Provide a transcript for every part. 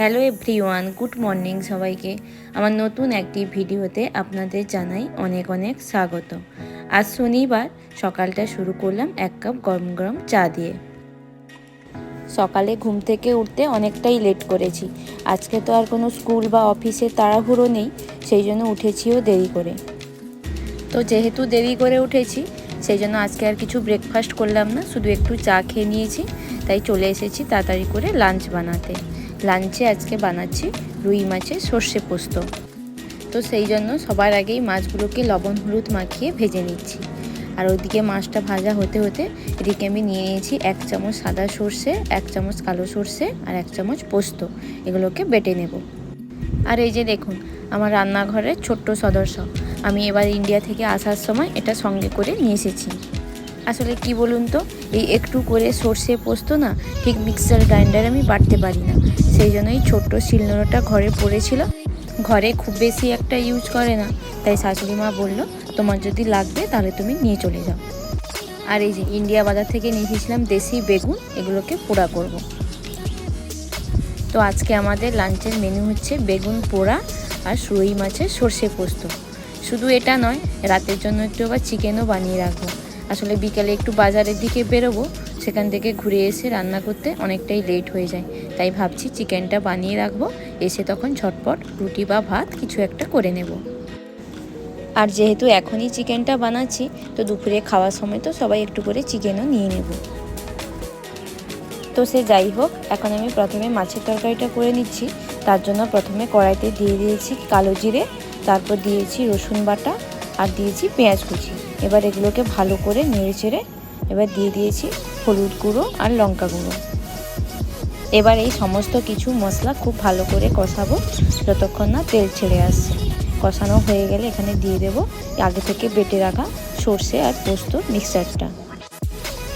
Hello everyone, good morning সবাইকে। আমার নতুন একটি ভিডিওতে আপনাদের জানাই অনেক অনেক স্বাগত। আজ শনিবার, সকালটা শুরু করলাম এক কাপ গরম গরম চা দিয়ে। সকালে ঘুম থেকে উঠতে অনেকটাই লেট করেছি। আজকে তো আর কোনো স্কুল বা অফিসে তাড়াহুড়ো নেই, সেই জন্য উঠেছিও দেরি করে। তো যেহেতু দেরি করে উঠেছি, সেই জন্য আজকে আর কিছু ব্রেকফাস্ট করলাম না, শুধু একটু চা খেয়ে নিয়েছি, তাই চলে এসেছি তাড়াতাড়ি করে লাঞ্চ বানাতে। লাঞ্চে আজকে বানাচ্ছি রুই মাছের সর্ষে পোস্ত। তো সেই জন্য সবার আগেই মাছগুলোকে লবণ হলুদ মাখিয়ে ভেজে নিচ্ছি। আর ওদিকে মাছটা ভাজা হতে হতে এদিকে আমি নিয়ে নিয়েছি এক চামচ সাদা সর্ষে, এক চামচ কালো সর্ষে আর এক চামচ পোস্ত। এগুলোকে বেটে নেব। আর এই যে দেখুন, আমার রান্নাঘরের ছোট্ট সদস্য। আমি এবার ইন্ডিয়া থেকে আসার সময় এটা সঙ্গে করে নিয়ে এসেছি। আসলে কি বলুন তো, এই একটু করে সর্ষে পোস্ত না, ঠিক মিক্সার গ্রাইন্ডার আমি বাটতে পারি না। সেই জন্য এই ছোট্ট শিলনোড়াটা ঘরে পড়েছিল। ঘরে খুব বেশি একটা ইউজ করে না। তাই শাশুড়ি মা বলল, তোমার যদি লাগবে তাহলে তুমি নিয়ে চলে যাও। আর এই যে ইন্ডিয়া বাজার থেকে নিয়ে এসেছিলাম দেশি বেগুন, এগুলোকে পোড়া করব। তো আজকে আমাদের লাঞ্চের মেনু হচ্ছে বেগুন পোড়া আর রুই মাছের সর্ষে পোস্ত। শুধু এটা নয়, রাতের জন্য একটু আবার চিকেনও বানিয়ে রাখব। আসলে বিকালে একটু বাজারের দিকে বেরোবো, সেখান থেকে ঘুরে এসে রান্না করতে অনেকটাই লেট হয়ে যায়। তাই ভাবছি চিকেনটা বানিয়ে রাখব, এসে তখন ঝটপট রুটি বা ভাত কিছু একটা করে নেব। আর যেহেতু এখনই চিকেনটা বানাচ্ছি, তো দুপুরে খাওয়ার সময় তো সবাই একটু করে চিকেনও নিয়ে নেব। তো সে যাই হোক, এখন আমি প্রথমে মাছের তরকারিটা করে নিচ্ছি। তার জন্য প্রথমে কড়াইতে দিয়ে দিয়েছি কালো জিরে, তারপর দিয়েছি রসুন বাটা, আর দিয়েছি পেঁয়াজ কুচি। এবার এগুলোকে ভালো করে নেড়ে চেড়ে এবার দিয়ে দিয়েছি হলুদ গুঁড়ো আর লঙ্কা গুঁড়ো। এবার এই সমস্ত কিছু মশলা খুব ভালো করে কষাবো যতক্ষণ না তেল ছেড়ে আসছে। কষানো হয়ে গেলে এখানে দিয়ে দেব আগে থেকে বেটে রাখা সর্ষে আর পোস্ত মিক্সারটা।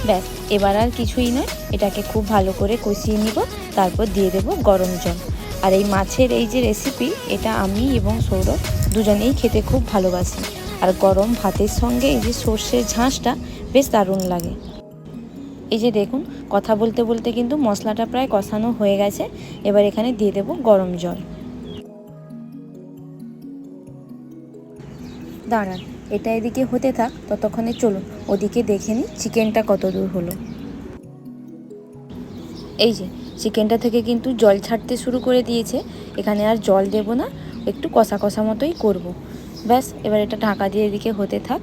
ব্যাস, এবার আর কিছুই নয়, এটাকে খুব ভালো করে কষিয়ে নিব, তারপর দিয়ে দেব গরম জল। আর এই মাছের এই যে রেসিপি এটা আমি এবং সৌরভ দুজনেই খেতে খুব ভালোবাসি। আর গরম ভাতের সঙ্গে এই যে সর্ষের ঝাঁসটা বেশ দারুণ লাগে। এই যে দেখুন, কথা বলতে বলতে কিন্তু মশলাটা প্রায় কষানো হয়ে গেছে। এবার এখানে দিয়ে দেব গরম জল। দাঁড়ান, এটা এদিকে হতে থাক, ততক্ষণে চলুন, ওদিকে দেখে নিই চিকেনটা কত দূর হলো। এই যে, চিকেনটা থেকে কিন্তু জল ছাড়তে শুরু করে দিয়েছে। এখানে আর জল দেব না, একটু কষা কষা মতোই করব। ব্যাস, এবার এটা ঢাকা দিয়ে এদিকে হতে থাক।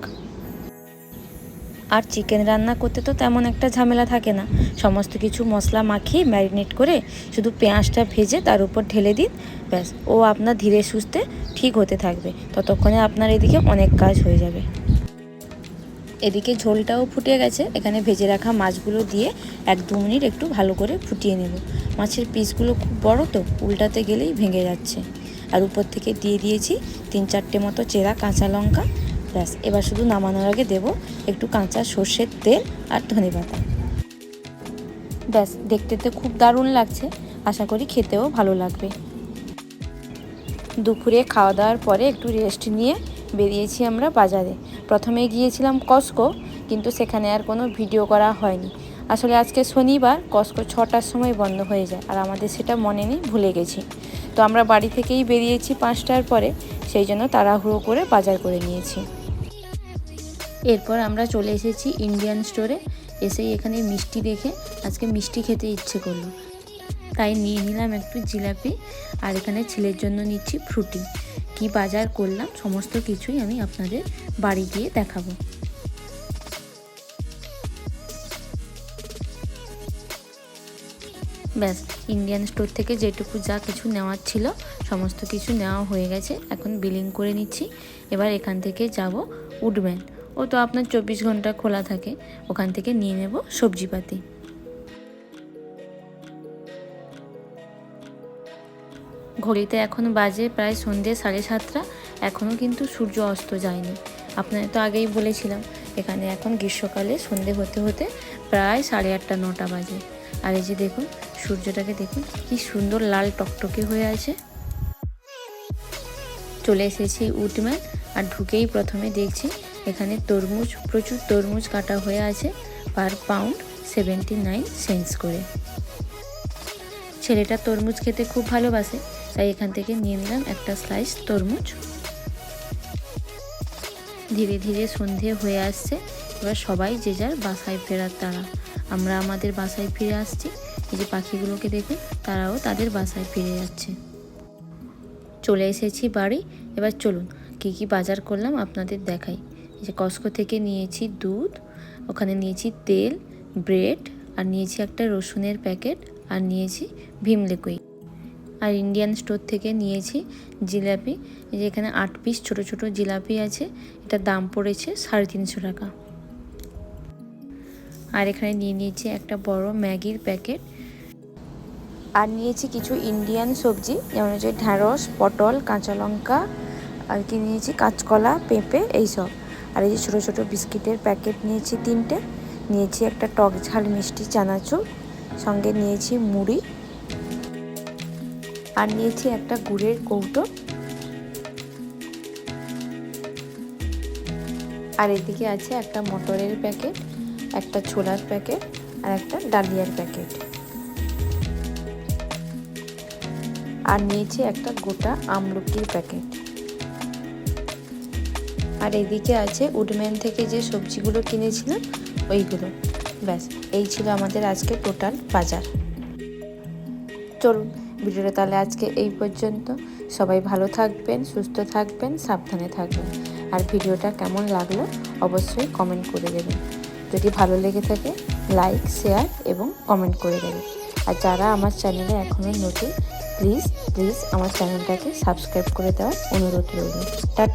আর চিকেন রান্না করতে তো তেমন একটা ঝামেলা থাকে না। সমস্ত কিছু মশলা মাখিয়ে ম্যারিনেট করে শুধু পেঁয়াজটা ভেজে তার উপর ঢেলে দিন, ব্যাস। ও আপনার ধীরে সুস্থে ঠিক হতে থাকবে। ততক্ষণে আপনার এদিকে অনেক কাজ হয়ে যাবে। এদিকে ঝোলটাও ফুটে গেছে। এখানে ভেজে রাখা মাছগুলো দিয়ে এক দু মিনিট একটু ভালো করে ফুটিয়ে নেব। মাছের পিসগুলো খুব বড় তো, উল্টাতে গেলেই ভেঙে যাচ্ছে। আর উপর থেকে দিয়ে দিয়েছি তিন চারটে মতো চেরা কাঁচা লঙ্কা। ব্যাস, এবার শুধু নামানোর আগে দেব একটু কাঁচা সর্ষের তেল আর ধনে পাতা। ব্যাস, দেখতে তো খুব দারুণ লাগছে। আশা করি খেতেও ভালো লাগবে। দুপুরে খাওয়া দাওয়ার পরে একটু রেস্ট নিয়ে বেরিয়েছি আমরা বাজারে। প্রথমে গিয়েছিলাম কস্কো কিন্তু সেখানে আর কোনো ভিডিও করা হয়নি। আসলে আজকে শনিবার, কস্কো ছটার সময় বন্ধ হয়ে যায়। আর আমাদের সেটা মনে নেই, ভুলে গেছি। তো আমরা বাড়ি থেকেই বেরিয়েছি পাঁচটার পরে, সেই জন্য তাড়াহুড়ো করে বাজার করে নিয়েছি। এরপর আমরা চলে এসেছি ইন্ডিয়ান স্টোরে। এসেই এখানে মিষ্টি দেখে, আজকে মিষ্টি খেতে ইচ্ছে করল। তাই নিয়ে নিলাম একটু জিলাপি, আর এখানে ছেলের জন্য নিচ্ছি ফ্রুটি। কি বাজার করলাম, সমস্ত কিছুই আমি আপনাদের বাড়ি গিয়ে দেখাবো। ব্যাস ইন্ডিয়ান স্টোর থেকে যেটুকু যা কিছু নেওয়ার ছিল, সমস্ত কিছু নেওয়া হয়ে গেছে। এখন বিলিং করে নিচ্ছি। এবার এখান থেকে যাব উডম্যান ও তো আপনার চব্বিশ ঘণ্টা খোলা থাকে। ওখান থেকে নিয়ে নেব সবজিপাতি। ঘড়িতে এখন বাজে প্রায় সন্ধ্যে সাড়ে সাতটা। এখনও কিন্তু সূর্য অস্ত যায়নি। আপনাদের তো আগেই বলেছিলাম, এখানে এখন গ্রীষ্মকালে সন্ধে হতে হতে প্রায় সাড়ে আটটা, নটা বাজে। আর এই যে দেখুন সূর্যটাকে দেখুন, কি সুন্দর লাল টকটকে হয়ে আছে। চলে এসেছি উটম্যান আর ঢুকেই প্রথমে দেখছি এখানে তরমুজ, প্রচুর তরমুজ কাটা হয়ে আছে per pound seventy nine cents করে। ছেলেটা তরমুজ খেতে খুব ভালোবাসে, তাই এখান থেকে নিয়ে নিলাম একটা স্লাইস তরমুজ। ধীরে ধীরে সন্ধে হয়ে আসছে, এবার সবাই যে যার বাসায় ফেরার তারা। আমরা আমাদের বাসায় ফিরে আসছি যে পাখিগুলোকে দেখুন তারাও তাদের বাসায় ফিরে যাচ্ছে। চলে এসেছি বাড়ি। এবার চলুন, কী কী বাজার করলাম আপনাদের দেখাই। যে কস্কো থেকে নিয়েছি দুধ, ওখানে নিয়েছি তেল, ব্রেড, আর নিয়েছি একটা রসুনের প্যাকেট, আর নিয়েছি ভীম লিকুইড। আর ইন্ডিয়ান স্টোর থেকে নিয়েছি জিলাপি। এই যে এখানে আট পিস ছোট ছোট জিলাপি আছে, এটার দাম পড়েছে সাড়ে তিনশো টাকা। আর এখানে নিয়ে নিয়েছি একটা বড় ম্যাগির প্যাকেট। আর নিয়েছি কিছু ইন্ডিয়ান সবজি, যেমন হচ্ছে ঢ্যাঁড়স, পটল, কাঁচা লঙ্কা, আর কি নিয়েছি, কাঁচকলা, পেঁপে, এইসব। আর এই যে ছোটো ছোটো বিস্কিটের প্যাকেট নিয়েছি তিনটে। নিয়েছি একটা টক ঝাল মিষ্টি চানাচুর, সঙ্গে নিয়েছি মুড়ি। আর নিয়েছি একটা গুড়ের কৌটো। আর এদিকে আছে একটা মটরের প্যাকেট। একটা ছোলার প্যাকেট আর একটা ডালিয়ার প্যাকেট। আর নিয়েছি একটা গোটা আমলকির প্যাকেট। আর এদিকে আছে উডম্যান থেকে যে সবজিগুলো কিনেছিলাম, ওইগুলো। ব্যাস, এই ছিল আমাদের আজকে টোটাল বাজার। চলুন, ভিডিওটা তাহলে আজকে এই পর্যন্ত। সবাই ভালো থাকবেন, সুস্থ থাকবেন, সাবধানে থাকবেন। আর ভিডিওটা কেমন লাগল, অবশ্যই কমেন্ট করে দেবেন। যদি ভালো লেগে থাকে, লাইক, শেয়ার এবং কমেন্ট করে দেবে। আর যারা আমার চ্যানেলে এখনও নতুন প্লিজ প্লিজ আমার চ্যানেলটাকে সাবস্ক্রাইব করে দেওয়ার অনুরোধ রইল। টাটা।